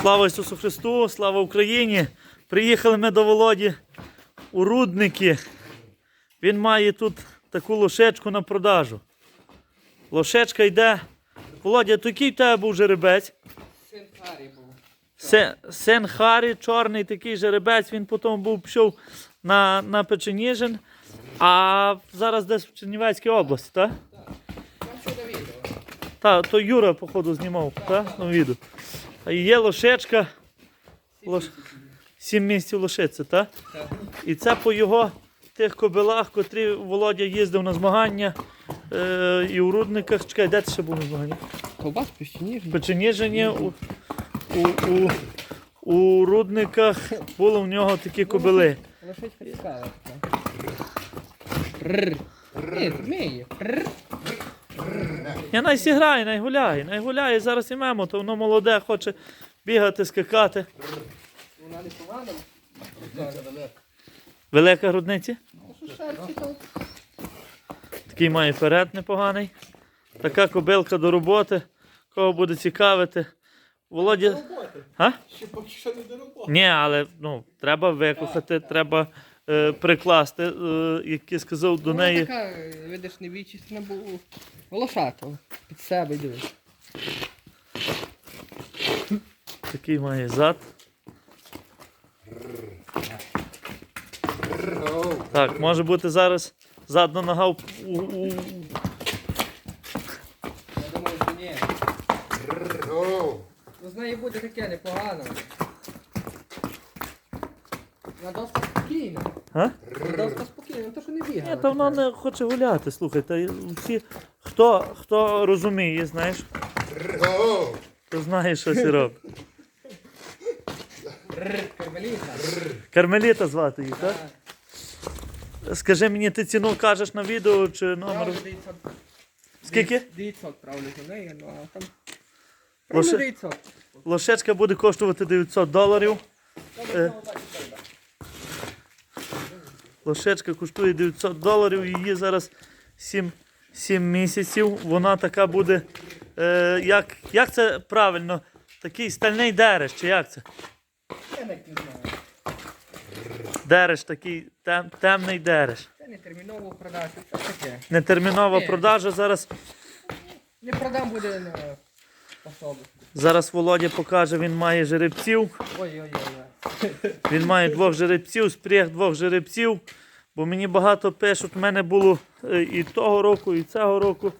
Слава Ісусу Христу, слава Україні! Приїхали ми до Володі у Рудники. Він має тут таку лошечку на продажу. Лошечка йде. Володя, то який в тебе був жеребець? Син Харі був. Се- Сен Харі, чорний такий жеребець, він потім був пішов на, на Печеніжин, а зараз десь в Чернівецькій області, так? Там відео. Так, то Юра, походу, знімав, так? Ну, відео. Є лошечка, лош... сім місяців лошиці, так? Так. І це по його тих кобилах, котрі Володя їздив на змагання е, і у Рудниках. Чекай, де ти ще був на змаганнях? Ковбас Печеніжині, у, у, у, у Рудниках були в нього такі кобили. Лошадька цікава Ні, вміє. Я най сіграє, най гуляє, най гуляє, зараз імемо, то воно молоде, хоче бігати, скакати. Вона не погана. Велика грудниця. Ну? Такий має перед непоганий. Така кобилка до роботи. Кого буде цікавити. Володя. Ще поки що не до роботи. Ні, але ну, треба викохати, треба прикласти, е, як я сказав, до Вона неї. така, видиш, невічісна була. Волошата. Під себе дивись. Такий має зад. Так, може бути зараз задна нога у, Я думаю, що ні. Ну, з нею буде таке непогано. Вона досить спокійна. А? Спокійна, ну то що не бігає. Ні, та вона не хоче гуляти, слухай, та всі, хто, хто розуміє, знаєш, то знає, що це робить. Кармеліта. Кармеліта звати її, так? Скажи мені, ти ціну кажеш на відео чи номер? Правда, 900. Скільки? 900 правда за неї, ну а там... Лише- 900. Лошечка буде коштувати 900 доларів. Е. Лошечка коштує 900 доларів, її зараз 7, 7 місяців. Вона така буде. Е, як, як це правильно? Такий стальний дереш, чи як це? Я не знаю. Дереш, такий тем, темний дереш. Це не терміново продати, це таке. Нетермінова продажа. Зараз, Не продам буде на особу. зараз Володя покаже, він має жеребців. Ой-ой-ой. Він має двох жеребців, спряг двох жеребців. Бо мені багато пишуть, в мене було е, і того року, і цього року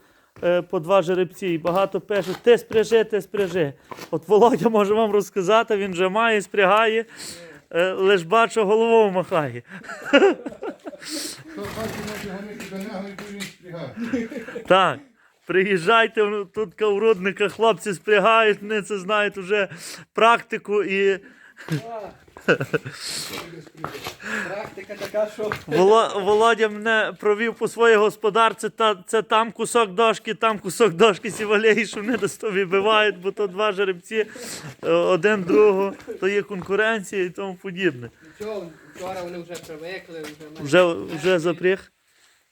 е, по два жеребці. І багато пишуть, ти спряжи, ти спряжи. От Володя може вам розказати, він вже має, спрягає, е, лиш бачу, головою махає. Так. Приїжджайте, тут в Рудниках хлопці спрягають, вони це знають вже практику і Практика така, що... Воло- Володя мене провів по своїй господарці, та це там кусок дошки, там кусок дошки сівалеї, що вони десь то вибивають, бо то два жеребці, е, один другого, то є конкуренція і тому подібне. Нічого, вчора вони вже привикли, вже... Вже, вже запріг.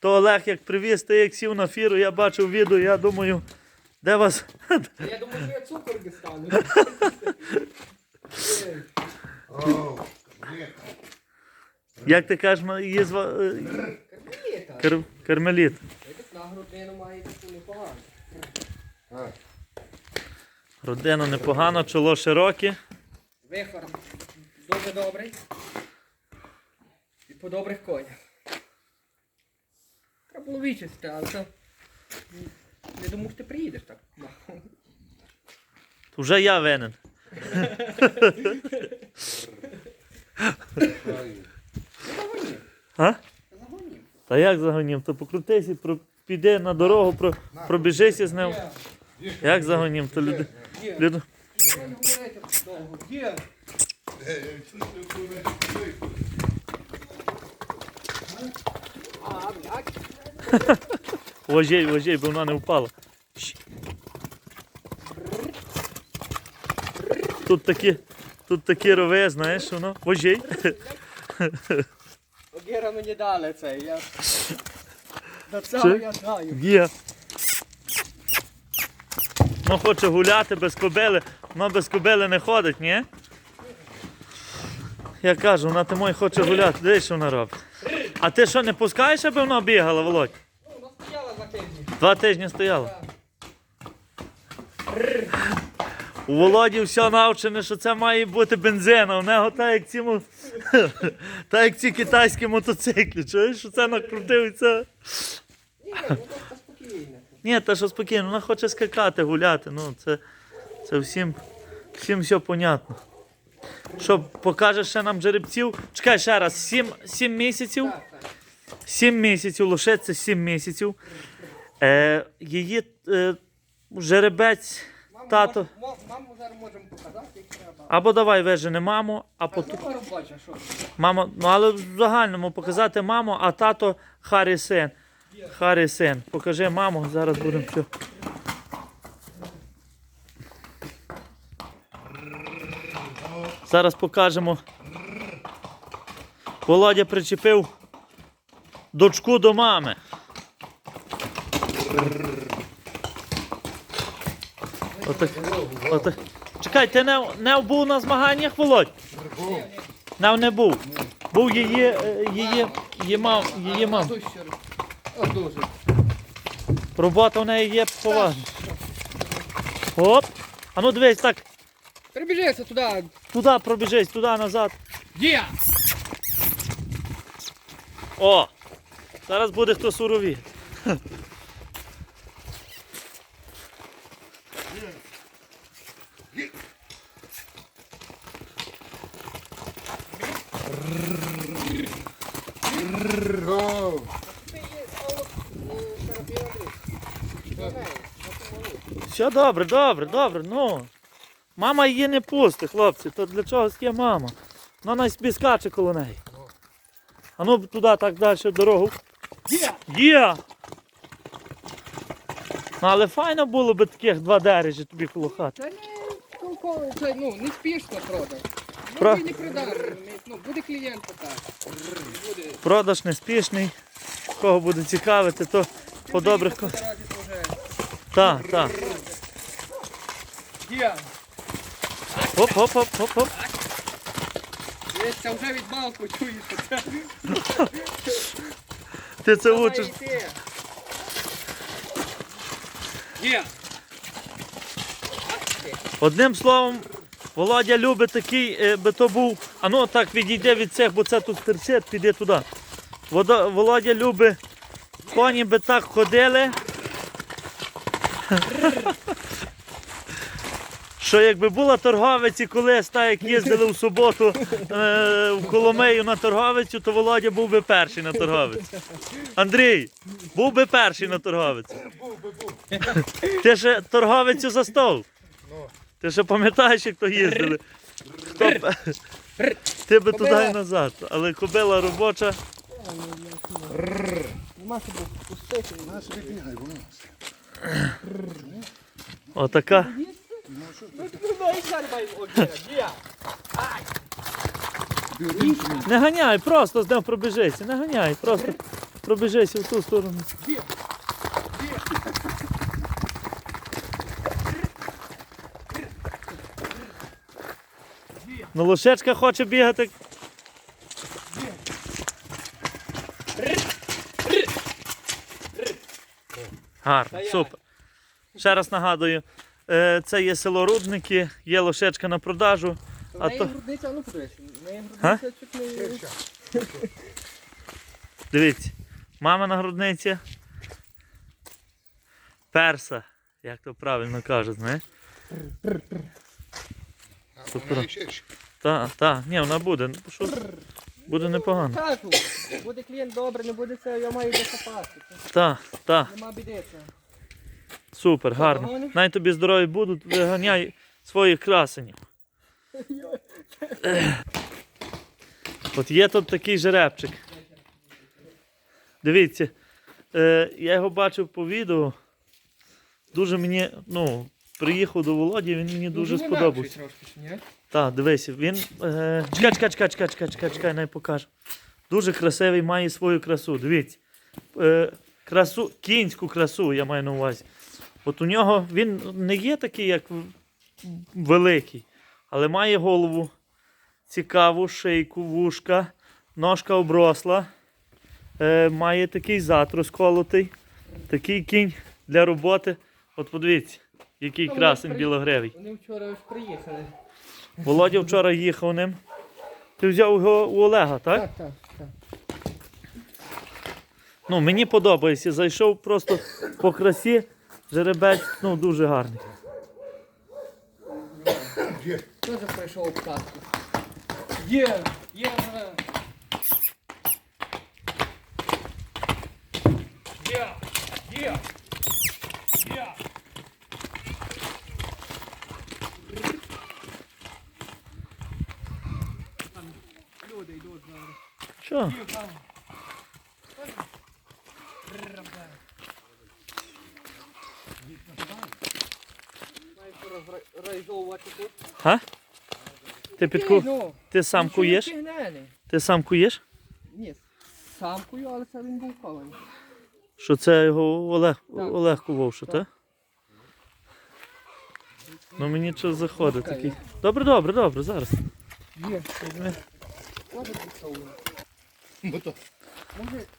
То Олег як привіз, ти як сів на фіру, я бачив відео, я думаю, де вас. Я думаю, що я цукор дістану. О, ні. Як ти кажеш, є зва... е, Кармеліта. кар... кармеліт. На грудину має таку непогану. Родина непогано, чоло широке. Вихор дуже добрий. І по добрих конях. Треба було вичисти, але це... Не думав, що ти приїдеш так. Вже я винен. Загонів. А? Загонів. Та як загонім? То покрутися, про... піди на дорогу, про... пробіжися з ним. Як загонім? То люди... люди... Вожей, вожей, бо вона не впала. Тут такі, тут такі рови, знаєш, воно. Вожей. Огіра мені дали це, я... До цього я знаю. Є. Воно хоче гуляти без кобили, воно без кобили не ходить, ні? Я кажу, вона ти мой хоче гуляти, дивись, що вона робить. А ти що, не пускаєш, аби вона бігала, Володь? Ну, вона стояла за тиждень. Два тижні стояла. У Володі все навчене, що це має бути бензина. У нього так як ці, так як ці китайські мотоциклі. Чуєш, що це накрутив і це. Ні, ну просто спокійно. Ні, та що спокійно, вона хоче скакати, гуляти. Ну, це, це всім, всім все понятно. Що, покажеш ще нам жеребців? Чекай ще раз, сім, сім місяців. Так, так. Сім місяців, лошадці сім місяців. Е, її е, жеребець, тато. мож- мо- Маму зараз можемо показати, як треба. Або давай вижени маму, а А потім. ну, робоча, що? Мама, ну але в загальному показати маму, а тато Харі син. Харі син. Покажи маму, зараз будемо все. Зараз покажемо. Володя причепив дочку до мами. Отак, отак. Чекай, ти не, не був на змаганнях, Володь? Не, не був. Був її, е, її, її мам, її мам. Дуже. Робота в неї є поважна. Оп. А ну дивись, так, Прибіжися туди. туди пробіжись, туди назад. Є! О! Зараз буде хто сурові. Все добре, добре, добре, ну. Мама її не пустить, хлопці, то для чогось є мама. Вона собі скаче коло неї. А ну туди так далі дорогу. Є! Є! Ну, але файно було би таких два дережі тобі коло хати. Це не ну, не спішно продаж. Про- не продаж. Ну, буде клієнт так. Буде. Продаж неспішний. Кого буде цікавити, то по добрих. Так, так. Є! Оп, оп, оп, оп, оп. Це вже від балку чуєш. Ти це учиш. Одним словом, Володя любить такий, е, би то був. А ну так відійде від цих, бо це тут стерчить, піде туди. Водо- Володя любить, коні би так ходили. Що якби була торговиці колись, так як їздили в суботу е, в Коломею на торговицю, то Володя був би перший на торговиці. Андрій, був би перший на торговиці. був би був. Ти ще торговицю за стол. Ти ще пам'ятаєш, як то їздили? Хто Ти би туди і назад. Але кобила робоча. Нема що пустити. На собі. Отака. Не ганяй, просто з ним пробіжися. Не ганяй, просто пробіжися в ту сторону. Ну, лошечка хоче бігати. Гарно, супер. Ще раз нагадую, е, це є село Рудники, є лошечка на продажу. А то- грудниця, ну подивись. Неї грудниця чуть не... Дивіться, мамина грудниця. Перса, як то правильно кажуть, знаєш? А Супер. вона ще ще. Так, так, ні, вона буде. ну, Що? Буде непогано. Кажу, буде клієнт добре, не буде це, я маю де копати. Так, так, Нема біди це. супер, гарно. Погони? Най тобі здорові будуть, виганяй своїх красенів. От є тут такий жеребчик. Дивіться, е, я його бачив по відео. Дуже мені, ну, приїхав до Володі, він мені дуже Ну, сподобався. Чи ні? Так, дивися, він. Е... Чекай, чекай, чекай, чекай, чекай, чекай, чекай, не покажу. Дуже красивий, має свою красу. Дивіться. Е... Красу, кінську красу, я маю на увазі. От у нього він не є такий, як великий, але має голову цікаву, шийку, вушка, ножка обросла, е, має такий зад розколотий, такий кінь для роботи. От подивіться, який красень при- білогревий. Вони вчора ось приїхали. Володя вчора їхав ним. Ти взяв його у Олега, так? Так, так, так. Ну, мені подобається. Зайшов просто по красі. Жеребець ну, дуже гарний. Хто прийшов обкатку? Є, є. Є, є, є. Там люди йдуть зараз. Що? Тут? Ти підку... Ну, Ти сам куєш? Ти сам куєш? Ні, самкою, але це він був кований. Що це його Олег. Олег кував, що Так. Ну мені час заходить такий. Добре, добре, добре, зараз. Є. Може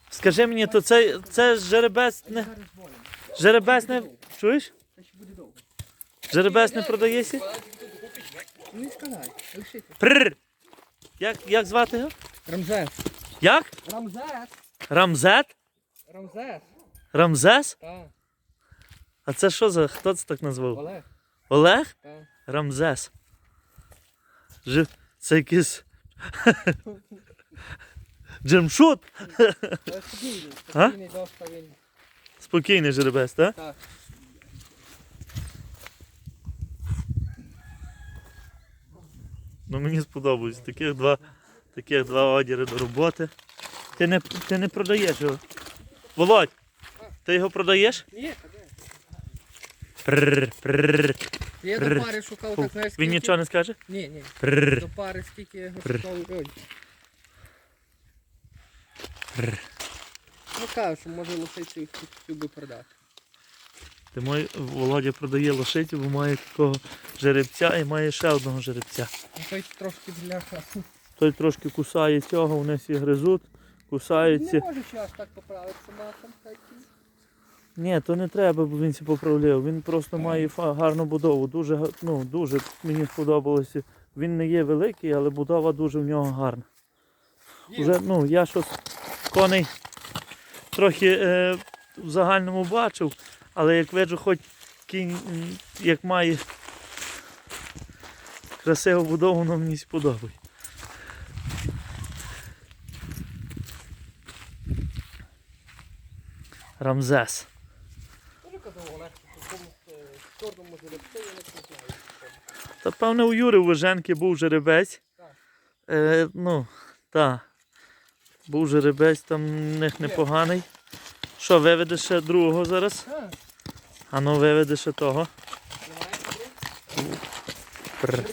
Скажи мені, то це, це жеребець не. Жеребець не. Чуєш? Це ще буде довго. Жеребець не продається? Ну не сказай, лишити. Прррр. Як, як звати його? Рамзес. Як? Рамзес. Рамзет? Рамзес. Рамзес? Так. А це що за хто це так назвав? Олег. Олег? Так. Рамзес. Жи... Це якийсь. Джемшут? Спокійний. Спокійний, доста він. Спокійний жеребець, так? Так. Ну мені сподобається. Таких два, таких два одіри до роботи. Ти не, ти не продаєш його. Володь, ти його продаєш? Ні? Прррр, прррр. Я до пари шукав, так знаєш, скільки? Він нічого не скаже? Ні, ні. Прррр. До пари скільки я його шукав. Ой. Ну кажу, що може лошицю хотів би продати. Ти мой Володя продає лошицю, бо має такого жеребця і має ще одного жеребця. Ну той трошки бляха. Той трошки кусає цього, вони всі гризуть, кусаються. Не може час так поправитися матом, і. Ні, то не треба, бо він це поправляв. Він просто має фа- гарну будову. Дуже, га- ну, дуже мені сподобалося. Він не є великий, але будова дуже в нього гарна. Є. Уже, ну, я щось коней трохи е, в загальному бачив, але як виджу, хоч кінь як має красиву будову, воно мені сподобає. Рамзес. Та певне у Юри у Виженки був жеребець. Е, ну, так. Був жеребець, там в них непоганий. Що, виведеш ще другого зараз? А ну виведеш ще того. Прр.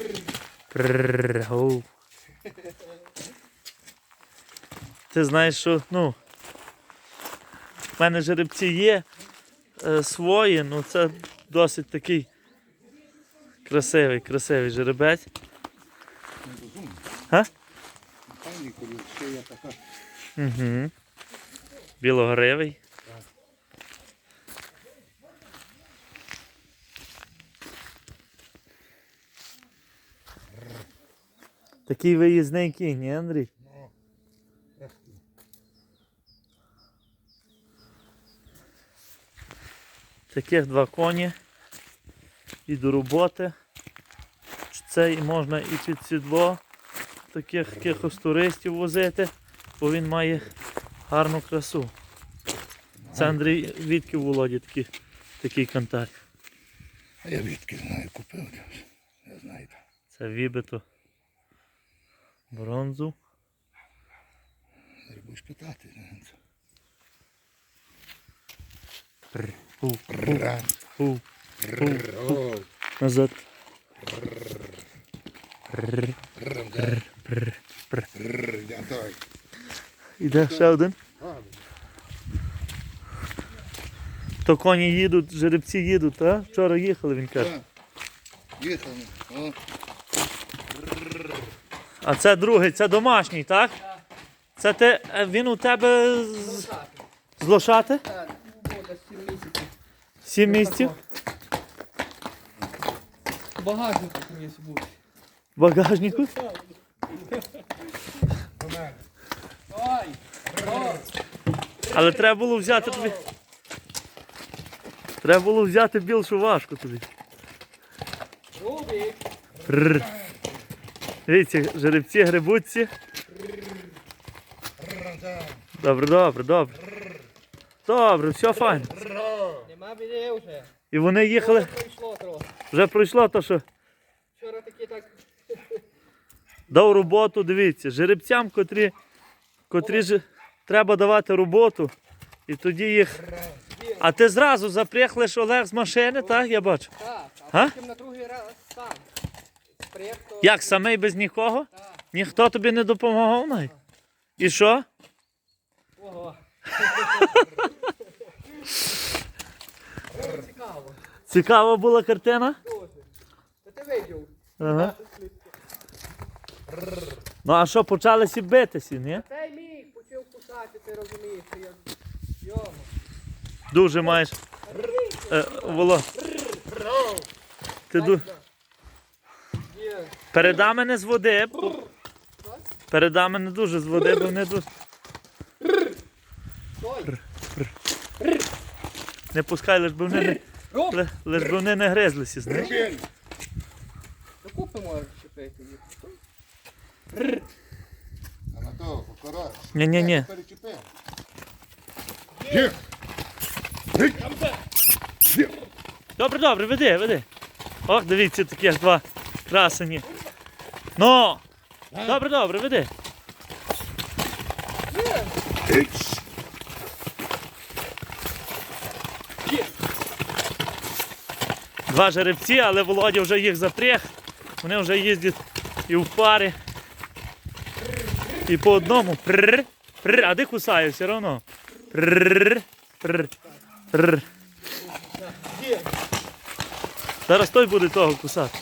Прр. Оу. Ти знаєш, що, ну. В мене жеребці є е, свої, ну це досить такий красивий, красивий жеребець. Га? Пані, коли ще я така. Угу. Білогривий. Такий виїзний ні, Андрій? Ну. Таких два коні. І до роботи. Це і можна і під сідло таких якихось туристів возити, бо він має гарну красу. Це Андрій відки Володі такий, такий кантар. А я відки знаю, купив. Я знаю. Це вібито бронзу. Зараз будеш питати. Назад. Іде ще один. То коні їдуть, жеребці їдуть, а? Вчора їхали, він каже. Їхали. А це другий, це домашній, так? Це ти, він у тебе з, з лошати? Так, буде 7 місяців. Сім місяців? Багажник мені буде. В багажнику? Але треба було взяти тобі. Треба було взяти більшу важку тобі. Дивіться, жеребці, грибуться. Добре, добре, добре. Добре, все файно. Нема вже. І вони їхали, вже пройшло то, що дав роботу, дивіться, жеребцям, котрі, котрі ж треба давати роботу. І тоді їх. А ти зразу запряг лише Олег з машини, так? Я бачу. так, А? а потім на другий раз сам. Приїхав. Як самий без нікого? Так. Ніхто тобі не допомагав навіть? І що? Ого. Цікаво. Цікава була картина? Дуже. Та ти видів. Ага. Ну а що, почалися битися, ні? Цей міг почав кусати, ти розумієш, що я... Йомо. Дуже маєш. Е, Воло. Ти ду... Є. Переда мене з води. бо- Переда мене дуже з води, бо вони дуже. Стой. Не пускай, лиш би вони не. Лиш би вони не гризлися. Докупи можеш чіпити їх. А на то, Їх. Гить. Їх. Добре, добре, веди, веди. Ох, дивіться, такі аж два красені. Ну! Добре, добре, веди. Два жеребці, але Володя вже їх запряг. Вони вже їздять і в парі. І по одному. Прррр, прррр, а де кусає все одно. Прррр, прррр, прррр. Зараз той буде того кусати.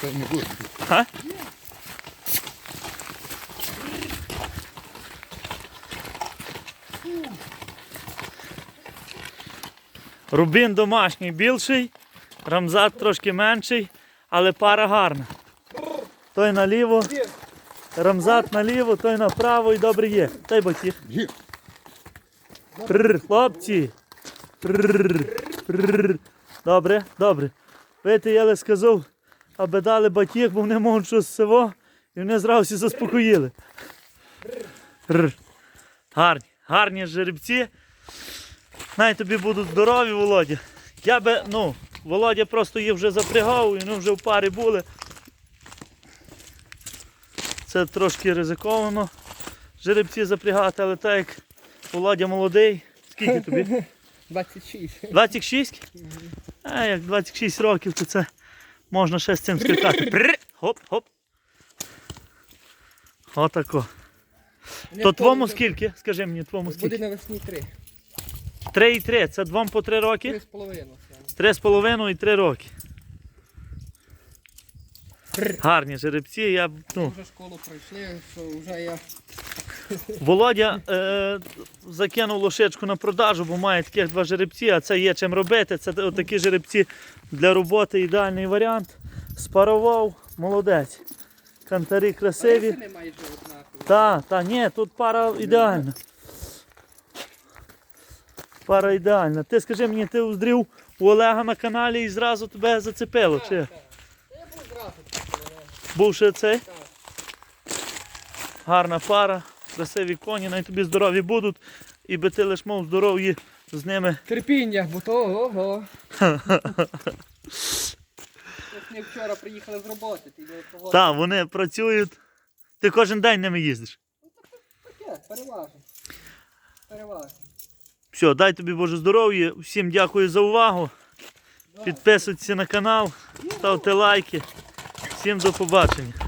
Це. А? Рубін домашній більший, рамзат трошки менший, але пара гарна. Той наліво, рамзат наліво, той направо і добре є. Той батіг. Пррр, хлопці. Пррр, пррр. Добре, добре. Видите, я ли сказав, аби дали батіг, бо вони можуть щось село, і вони зразу заспокоїли. Пррр. Гарні, гарні жеребці. Най тобі будуть здорові, Володя. Я би, ну, Володя просто їх вже запрягав, і вони вже в парі були. Це трошки ризиковано жеребці запрягати, але так як Володя молодий. Скільки тобі? 26. 26? А як 26 років, то це можна ще з цим скакати. Хоп, хоп. Отако. То твому скільки? Скажи мені, твому скільки? Буде навесні 3. 3 і 3. Це двом по 3 роки? 3,5. Три з половиною і 3 роки. Гарні жеребці. Я, ну, Вже школу пройшли, що вже я Володя е, закинув лошечку на продажу, бо має таких два жеребці, а це є чим робити. Це такі жеребці для роботи ідеальний варіант. Спарував, молодець. Кантарі красиві. Та, та, ні, тут пара ідеальна. Пара ідеальна. Ти скажи мені, ти уздрів у Олега на каналі і зразу тебе зацепило. Чи Я був зразу. був ще цей? Гарна пара, красиві коні, най тобі здорові будуть, і би ти лиш мов здоров'ї з ними. Терпіння, бо то ого. Ми вчора приїхали з роботи, ти. Так, вони працюють. Ти кожен день ними їздиш. Таке, переважно. Переважно. Все, дай тобі Боже здоров'я. Всім дякую за увагу. Підписуйтесь на канал, ставте лайки. Всім до побачення.